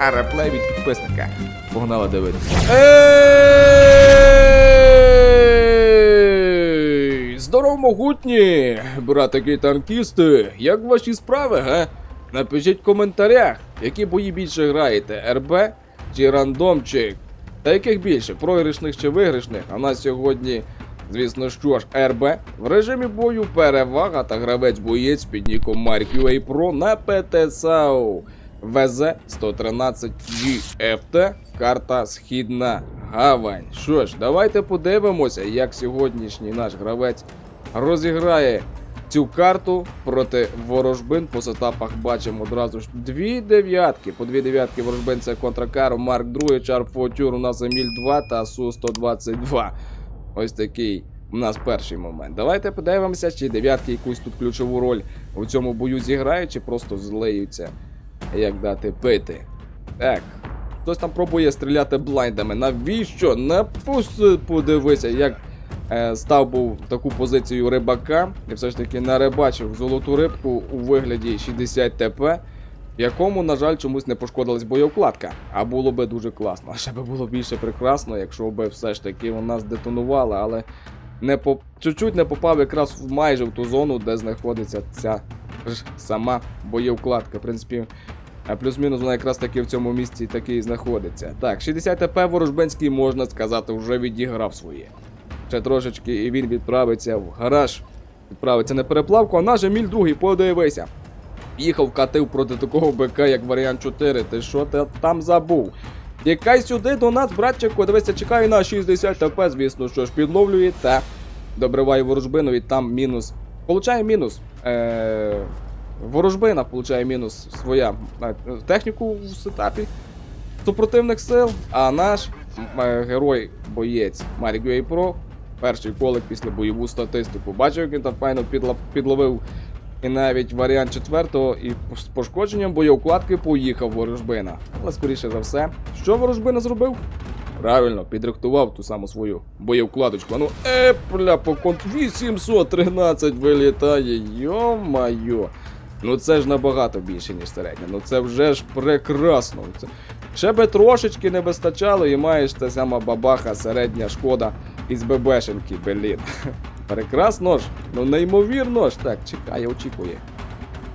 Ха-ха-ха, реплей від підписника. Погнали дивитися. Здорово, могутні! Братики танкісти! Як ваші справи, га? Напишіть в коментарях, які бої більше граєте, РБ чи рандомчик. Та яких більше, програшних чи виграшних? А в нас сьогодні, звісно що ж, РБ в режимі бою перевага та гравець-боєць під ніком Марк UA Pro на ПТСАУ ВЗ 113 GFT, карта Східна Гавань. Що ж, давайте подивимося, як сьогоднішній наш гравець розіграє цю карту проти ворожбин. По сетапах бачимо одразу ж дві дев'ятки. По дві дев'ятки ворожбин це контракару, Марк 2, Чар Фотюр, у нас Еміль 2 та Су-122. Ось такий у нас перший момент. Давайте подивимося, чи дев'ятки якусь тут ключову роль у цьому бою зіграють, чи просто злеються. Як дати пити. Так. Хтось там пробує стріляти блайндами. Навіщо? Пусти, подивися, як е, став був таку позицію рибака і все ж таки нарибачив золоту рибку у вигляді 60 ТП, в якому, на жаль, чомусь не пошкодилась боєвкладка. А було би дуже класно. А ще би було більше прекрасно, якщо би все ж таки вона здетонувала, але не по... чуть-чуть не попав якраз майже в ту зону, де знаходиться ця ж сама боєвкладка. В принципі, а плюс-мінус вона якраз таки в цьому місці таки і знаходиться. Так, 60 ТП ворожбенський, можна сказати, вже відіграв своє. Ще трошечки і він відправиться в гараж. Відправиться на переплавку, а наш Еміль другий, подивися. Їхав, катив проти такого БК, як варіант 4. Ти що ти там забув? Тікай сюди до нас, братчику, дивися, чекає на 60 ТП, звісно, що ж підловлює та добриває ворожбину і там мінус. Получає мінус. Е- Ворожбина получає мінус своя техніку в сетапі супротивних сил, а наш е, герой боєць Марік Про перший колик після бойову статистику. Бачив, як він там файно підловив і навіть варіант четвертого, і з пошкодженням боєукладки поїхав ворожбина. Але скоріше за все, що ворожбина зробив? Правильно, підрихтував ту саму свою боєвкладочку. Ну, епля, по конт 813 вилітає, йо-майо. Ну це ж набагато більше, ніж середня. Ну це вже ж прекрасно. Це... Ще би трошечки не вистачало, і маєш та сама бабаха, середня шкода із ББшенки, блін. Прекрасно ж, ну неймовірно ж. Так, чекає, очікує.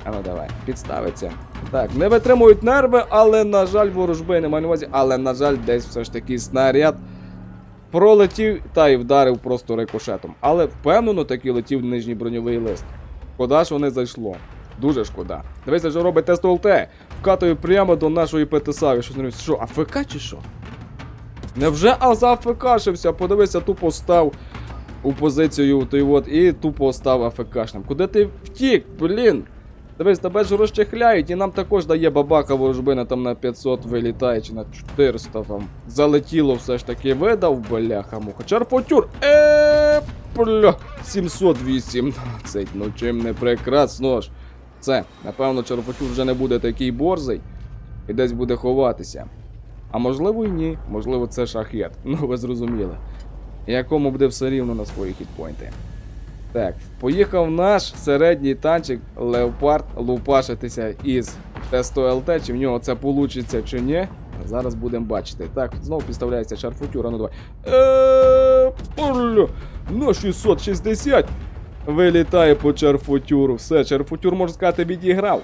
А ну давай, підставиться. Так, не витримують нерви, але, на жаль, ворожби немає на увазі, але, на жаль, десь все ж таки снаряд пролетів та й вдарив просто рикошетом. Але впевнено таки летів нижній броньовий лист. Шкода, що не зайшло. Дуже шкода. Дивися, що робить тест ОЛТ. Вкатує прямо до нашої ПТСАВі. Що, що, АФК чи що? Невже Аза АФКшився? Подивися, тупо став у позицію той от і тупо став АФКшним. Куди ти втік, блін? Дивись, тебе ж розчехляють, і нам також дає бабака ворожбина там на 500 вилітає, чи на 400 там. Залетіло все ж таки, видав, бляха муха. Чарпотюр! Е, бля, 718. Ну чим не прекрасно ж. Це, напевно, Чарпотюр вже не буде такий борзий і десь буде ховатися. А можливо і ні, можливо, це шахет. Ну ви зрозуміли. Якому буде все рівно на свої хітпойнти. Так, поїхав наш середній танчик Леопард лупашитися із Тесто ЛТ, чи в нього це вийде, чи ні. Зараз будемо бачити. Так, знову підставляється шарфутюр, а ну давай. Е, на 660 вилітає по чарфутюру. Все, чарфутюр, можна сказати, відіграв.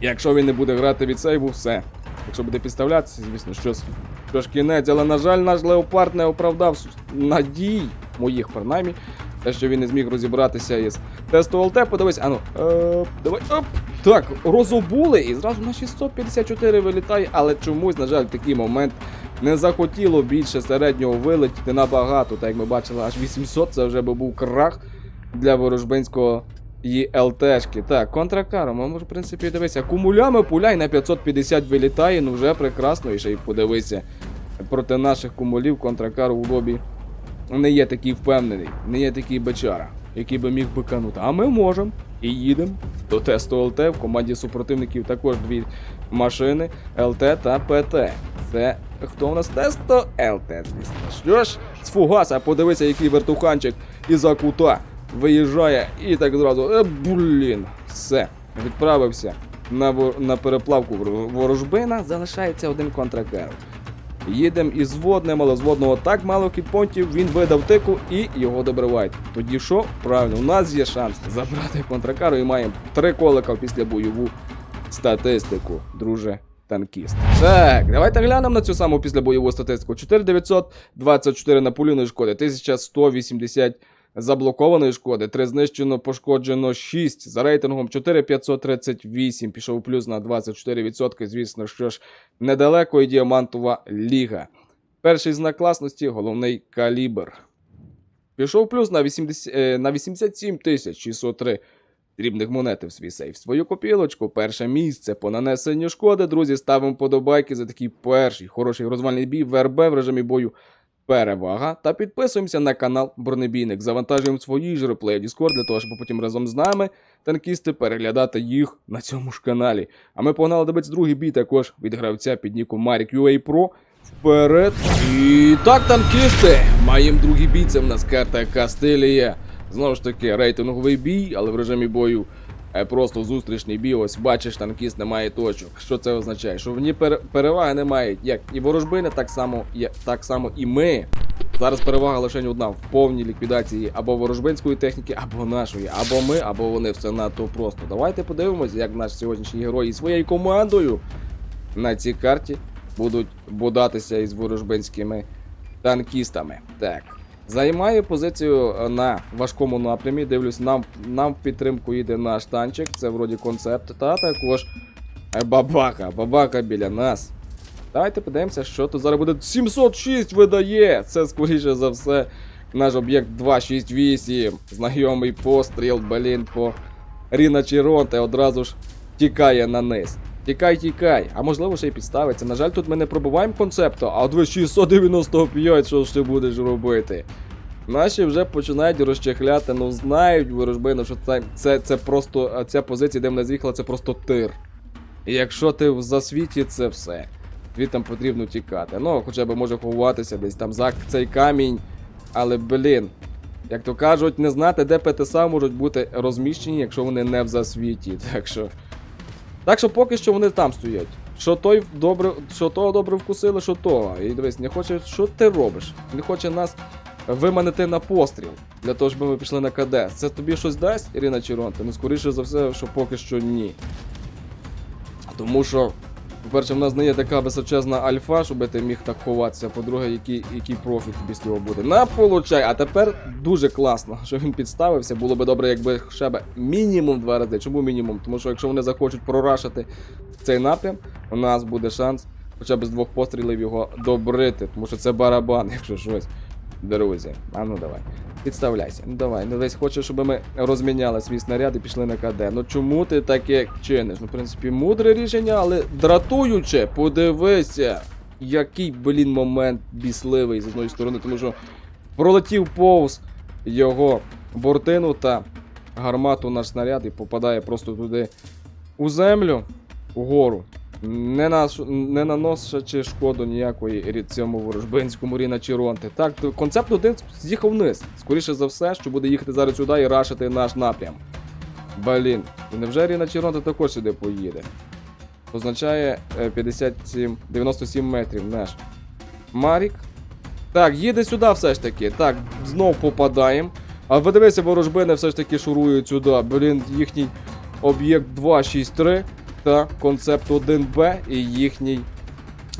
Якщо він не буде грати від сейву, все. Якщо буде підставлятися, звісно, щось, що ж кінець, але, на жаль, наш леопард не оправдав надій, моїх принаймні, те, що він не зміг розібратися із тесту ЛТ, подивись, ану, е, давай, оп, так, розобули і зразу на 654 вилітає, але чомусь, на жаль, в такий момент не захотіло більше середнього вилетіти набагато, так як ми бачили, аж 800, це вже би був крах для ворожбинського і ЛТшки. Так, контракаром, а може, в принципі, дивися, кумулями пуляй на 550 вилітає, ну вже прекрасно, і ще й подивися. Проти наших кумулів контракар у лобі не є такий впевнений, не є такий бечара, який би міг биканути. А ми можемо і їдемо до тесту ЛТ. В команді супротивників також дві машини ЛТ та ПТ. Це хто у нас тесто ЛТ, звісно. Що ж, з фугаса, подивися, який вертуханчик із-за кута виїжджає і так зразу. Е, блін, все, відправився на, на переплавку ворожбина, залишається один контракер. Їдемо із водним, але з водного так мало кітпонтів, він видав тику і його добривають. Тоді що? Правильно, у нас є шанс забрати контракару і маємо три колика після бойову статистику, друже. Танкіст. Так, давайте глянемо на цю саму післябойову статистику. 4924 на напуліної шкоди, 1180 заблокованої шкоди, 3 знищено, пошкоджено 6. За рейтингом 4538. Пішов плюс на 24%. Звісно, що ж, недалеко і діамантова ліга. Перший знак класності головний калібр. Пішов плюс на 80, е, на 87 тисяч 603 дрібних монети в свій сейф. Свою копілочку, перше місце по нанесенню шкоди. Друзі, ставимо подобайки за такий перший хороший розвальний бій в РБ в режимі бою. Перевага. Та підписуємося на канал Бронебійник. Завантажуємо свої ж реплеї Discord для того, щоб потім разом з нами, танкісти, переглядати їх на цьому ж каналі. А ми погнали дивитися другий бій також від гравця під ніком Marik UA Pro. Вперед. І так, танкісти! Маємо другий бій, це в нас карта Кастилія. Знову ж таки, рейтинговий бій, але в режимі бою просто зустрічний бій. Ось бачиш, танкіст не має точок. Що це означає? Що в ній пере- переваги немає, як і ворожбини, так само, так само і ми. Зараз перевага лише одна в повній ліквідації або ворожбинської техніки, або нашої, або ми, або вони. Все надто просто. Давайте подивимося, як наш сьогоднішній герой із своєю командою на цій карті будуть бодатися із ворожбинськими танкістами. Так. Займає позицію е, на важкому напрямі. Дивлюсь, нам, нам в підтримку йде наш танчик. Це вроді концепт. Та також е, бабака. Бабака біля нас. Давайте подивимося, що тут зараз буде. 706 видає! Це скоріше за все наш об'єкт 268. Знайомий постріл, блін, по Ріна Чіронте одразу ж тікає на низ. Тікай, тікай, а можливо ще й підставиться. На жаль, тут ми не пробуваємо концепту, а от ви 695, що ж ти будеш робити? Наші вже починають розчехляти, ну знають ворожбину, що це, це, це просто ця позиція, де мене з'їхала, це просто тир. І якщо ти в засвіті, це все. Звідти потрібно тікати. Ну, хоча б може ховатися десь там за цей камінь. Але, блін, як то кажуть, не знати, де ПТСА можуть бути розміщені, якщо вони не в засвіті. Так що. Так що поки що вони там стоять. Що той добре, що того добре вкусили, що того. І дивись, не хоче, що ти робиш? Не хоче нас виманити на постріл для того, щоб ми пішли на КД. Це тобі щось дасть, Ірина Чіронта? Ну, скоріше за все, що поки що ні. Тому що, по-перше, в нас не є така височезна альфа, щоб ти міг так ховатися. По-друге, який, який профіт тобі з цього буде. На получай! А тепер дуже класно, що він підставився. Було би добре, якби ще б мінімум два рази. Чому мінімум? Тому що якщо вони захочуть прорашити цей напрям, у нас буде шанс хоча б з двох пострілів його добрити. Тому що це барабан, якщо щось. Друзі, а ну давай. Підставляйся. Ну давай, ну десь хочеш, щоб ми розміняли свій снаряд і пішли на КД. Ну чому ти таке чиниш? Ну, в принципі, мудре рішення, але дратуюче, подивися, який, блін, момент бісливий з одної сторони, тому що пролетів повз його бортину та гармату наш снаряд і попадає просто туди у землю, угору. Не, наш, не наносячи шкоду ніякої цьому ворожбинському Ріна Чіронти. Так, концепт один з'їхав вниз. Скоріше за все, що буде їхати зараз сюди і рашити наш напрям. Блін, і невже Ріна Чіронта також сюди поїде? Означає е, 57, 97 метрів наш. Марік. Так, їде сюди все ж таки. Так, знов попадаємо. А ви дивися, ворожбини все ж таки шурують сюди. Блін, їхній об'єкт 263 та концепт 1Б і їхній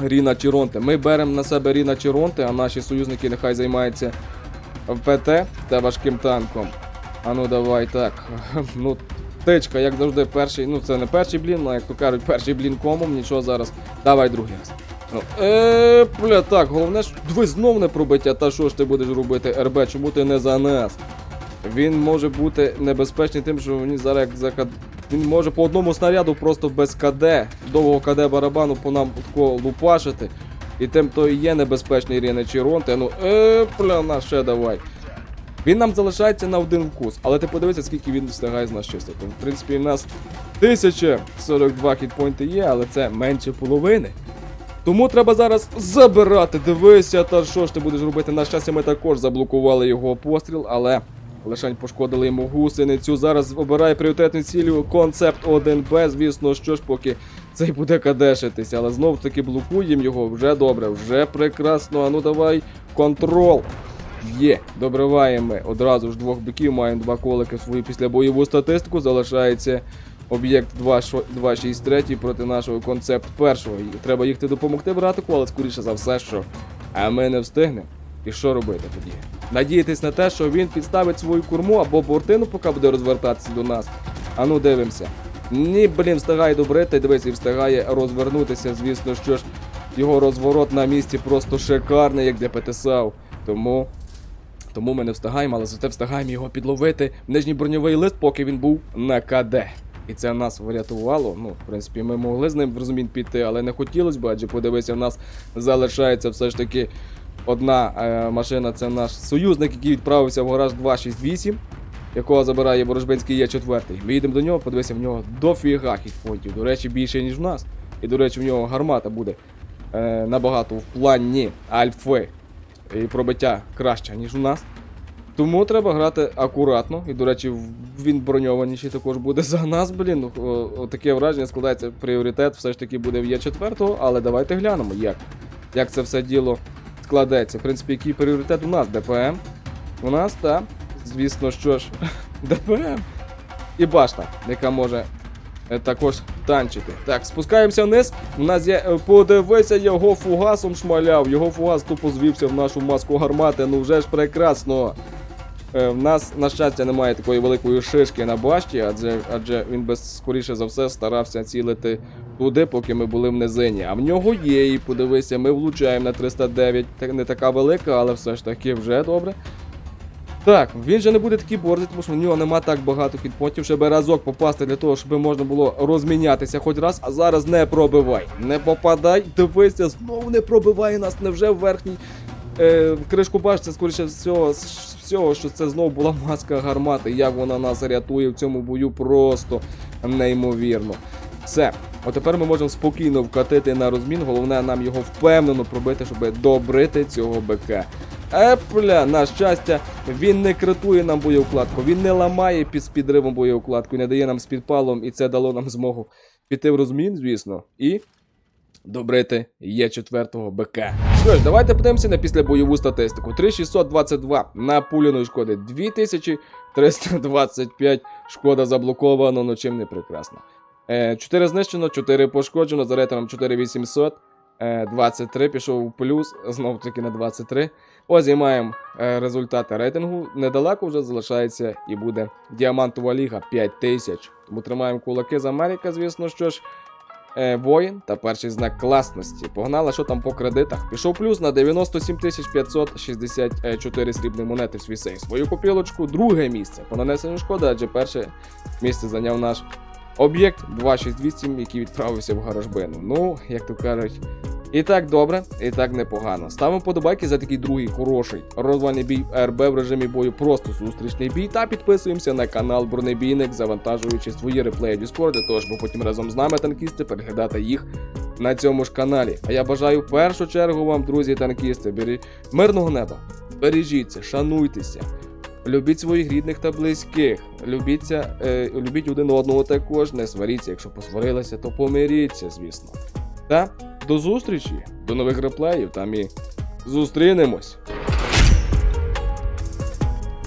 Ріна Чіронте. Ми беремо на себе Ріна Чіронте, а наші союзники нехай займаються ПТ та важким танком. А ну давай так. Ну, тичка, як завжди, перший. Ну, це не перший блін, але як то кажуть, перший блін комом, нічого зараз. Давай другий раз. Ну, е, бля, так, головне ж, ви знов не пробиття, та що ж ти будеш робити, РБ, чому ти не за нас? Він може бути небезпечний тим, що він зараз як. Він може по одному снаряду просто без КД, довгого КД барабану по нам такого лупашити. І тим то і є небезпечний Ірина Чіронте. Ну, е, бля, на ще давай. Він нам залишається на один вкус, але ти подивися, скільки він встигає з нас чистити. В принципі, в нас 1042 хітпойнти є, але це менше половини. Тому треба зараз забирати. Дивися, та що ж ти будеш робити? На щастя, ми також заблокували його постріл, але Лишень пошкодили йому гусеницю. Зараз обирає пріоритетну цілю концепт 1Б. Звісно, що ж, поки цей буде кадешитися, але знов таки блокуємо його. Вже добре, вже прекрасно. А ну давай, контрол. Є, добриваємо одразу ж двох биків, маємо два колики свою післябойову статистику. Залишається об'єкт 263 проти нашого концепт першого. І треба їхати допомогти братику, але скоріше за все, що а ми не встигнемо. І що робити тоді? Надіятись на те, що він підставить свою курму або бортину, поки буде розвертатися до нас. А ну дивимося. Ні, блін, встигає добрити, дивись, і встигає розвернутися. Звісно, що ж його розворот на місці просто шикарний, як для ПТСАУ. Тому тому ми не встигаємо, але зате встигаємо його підловити в нижній броньовий лист, поки він був на КД. І це нас врятувало. Ну, в принципі, ми могли з ним в розумінь піти, але не хотілося б, адже подивися, в нас залишається все ж таки одна е, машина. Це наш союзник, який відправився в гараж 268, якого забирає ворожбинський є 4 Ми їдемо до нього, подивися, в нього дофіга хітпоінтів. До речі, більше, ніж в нас. І, до речі, в нього гармата буде е, набагато в плані альфи і пробиття краще, ніж у нас. Тому треба грати акуратно. І, до речі, він броньованіший також буде за нас, блін. О- о, таке враження складається пріоритет, все ж таки буде в Є4, але давайте глянемо, як. Як це все діло складеться. В принципі, який пріоритет у нас? ДПМ. У нас, так. Звісно, що ж, ДПМ. І башта, яка може е, також танчити. Так, спускаємося вниз. У нас є. е, Подивися, його фугасом шмаляв. Його фугас тупо звівся в нашу маску гармати. Ну вже ж прекрасно. Е, В нас, на щастя, немає такої великої шишки на башті, адже, адже він без скоріше за все старався цілити туди, поки ми були в низині. А в нього є, і подивися, ми влучаємо на 309. Так не така велика, але все ж таки вже добре. Так, він же не буде такий борзий, тому що в нього нема так багато хітпотів, щоб разок попасти для того, щоб можна було розмінятися хоч раз, а зараз не пробивай. Не попадай, дивися, знову не пробиває нас, невже в верхній е, кришку башти, скоріше всього, всього, що це знову була маска гармати. Як вона нас рятує в цьому бою, просто неймовірно. Все. От тепер ми можемо спокійно вкатити на розмін. Головне нам його впевнено пробити, щоб добрити цього БК. Епля, на щастя, він не критує нам боєукладку, він не ламає під підривом боєукладку не дає нам з підпалом, і це дало нам змогу піти в розмін, звісно, і добрити є 4 БК. Що ж, давайте подивимося на післябойову статистику. 3622 на пуляної шкоди, 2325 шкода заблоковано, ну чим не прекрасно. 4 знищено, 4 пошкоджено, за рейтингом 4800. Е, 23 пішов у плюс, знов таки на 23. Ось і маємо е, результати рейтингу. Недалеко вже залишається і буде діамантова ліга 5000. Тому тримаємо кулаки з Америки, звісно, що ж. Е, воїн та перший знак класності. Погнали, що там по кредитах. Пішов плюс на 97 564 срібні монети в свій сейф. Свою копілочку, друге місце по нанесенню шкоди, адже перше місце зайняв наш об'єкт 268, який відправився в гаражбину. Ну, як то кажуть, і так добре, і так непогано. Ставимо подобайки за такий другий хороший розвальний бій РБ в режимі бою, просто зустрічний бій. Та підписуємося на канал Бронебійник, завантажуючи свої реплеї Discord, для того, щоб потім разом з нами танкісти переглядати їх на цьому ж каналі. А я бажаю в першу чергу вам, друзі танкісти, бері... мирного неба, бережіться, шануйтеся. Любіть своїх рідних та близьких. Любіться, е, любіть один одного також, не сваріться, якщо посварилися, то помиріться, звісно. Та до зустрічі, до нових реплеїв, там і зустрінемось.